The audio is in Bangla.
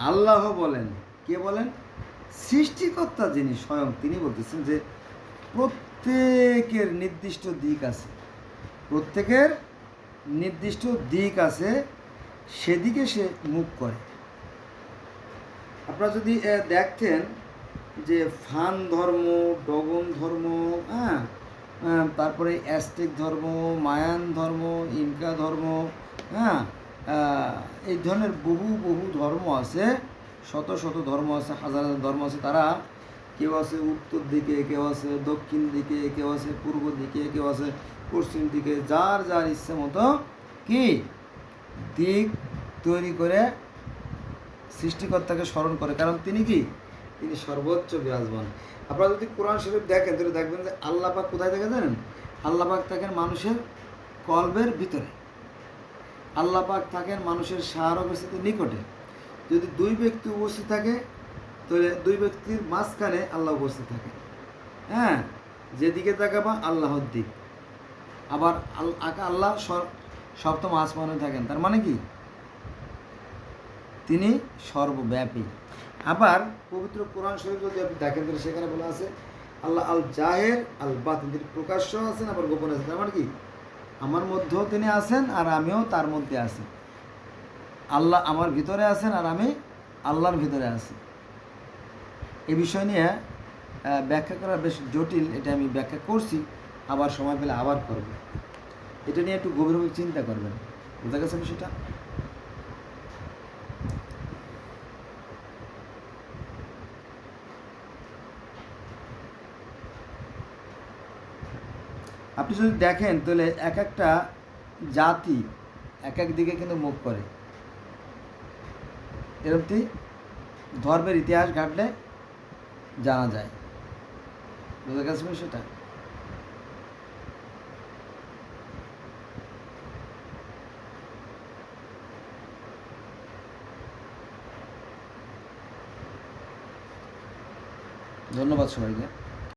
আল্লাহ বলেন, কে বলেন? সৃষ্টিকর্তা যিনি স্বয়ং, তিনি বলতেছেন যে প্রত্যেকের নির্দিষ্ট দিক আছে। প্রত্যেকের নির্দিষ্ট দিক আছে, সেদিকে সে মুখ করে। আপনারা যদি দেখতেন যে ফান ধর্ম, ডগন ধর্ম হ্যাঁ তারপরে অ্যাস্টেক ধর্ম, মায়ান ধর্ম, ইনকা ধর্ম হ্যাঁ এই ধরনের বহু বহু ধর্ম আছে, শত শত ধর্ম আছে, হাজার হাজার ধর্ম আছে। তারা কেউ আছে উত্তর দিকে, কেউ আছে দক্ষিণ দিকে, কেউ আছে পূর্ব দিকে, কেউ আছে পশ্চিম দিকে। যার যার ইচ্ছে মতো কি? দিক তৈরি করে সৃষ্টিকর্তাকে স্মরণ করে। কারণ তিনি কি? তিনি সর্বোচ্চ বিরাজমান। আপনারা যদি কোরআন শরীফ দেখেন, তাহলে দেখবেন যে আল্লাহ পাক কোথায় থাকে জানেন? আল্লাপাক থাকেন মানুষের কলবের ভিতরে। আল্লাহ পাক থাকেন মানুষের সাহার অবস্থিতির নিকটে। যদি দুই ব্যক্তি উপস্থিত থাকে, তাহলে দুই ব্যক্তির মাঝখানে আল্লাহ উপস্থিত থাকে। হ্যাঁ যেদিকে তাকাবা আল্লাহর দিক। আবার আল্লাহ সপ্তম আসমানে থাকেন। তার মানে কি? তিনি সর্বব্যাপী। আবার পবিত্র কোরআন শরীফ যদি আপনি দেখেন, তাহলে সেখানে বলা আছে, আল্লাহ আল জাহের আল তিনি প্রকাশ্য আছেন, আবার গোপন আছেন তার মানে কি? আমার মধ্যেও তিনি আছেন আর আমিও তার মধ্যে আছি। আল্লাহ আমার ভিতরে আছেন আর আমি আল্লাহর ভিতরে আছি। এ বিষয় নিয়ে ব্যাখ্যা করা বেশ জটিল, এটা আমি ব্যাখ্যা করছি, আবার সময় পেলে আবার করব। এটা নিয়ে একটু গভীরভাবে চিন্তা করবেন। বোঝা গেছে বিষয়টা? আপনি যদি দেখেন, তাহলে এক একটা জাতি এক এক দিকে কিন্তু মুখ করে। এরকমটি ধর্মের ইতিহাস ঘাটলে জানা যায়। বুঝতে গেছে সেটা ধন্যবাদ সবাইকে।